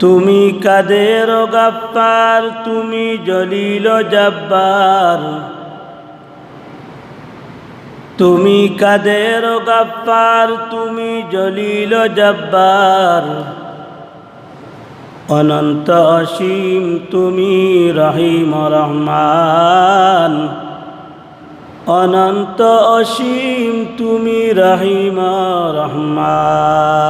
তুমি কাদের গাপ্পার তুমি জলিল জব্বার। তুমি কাদের গাপ্পার তুমি জলিল জব্বার। অনন্ত অসীম, তুমি রহিম রহমান। অনন্ত অসীম, তুমি রহিম রহমান।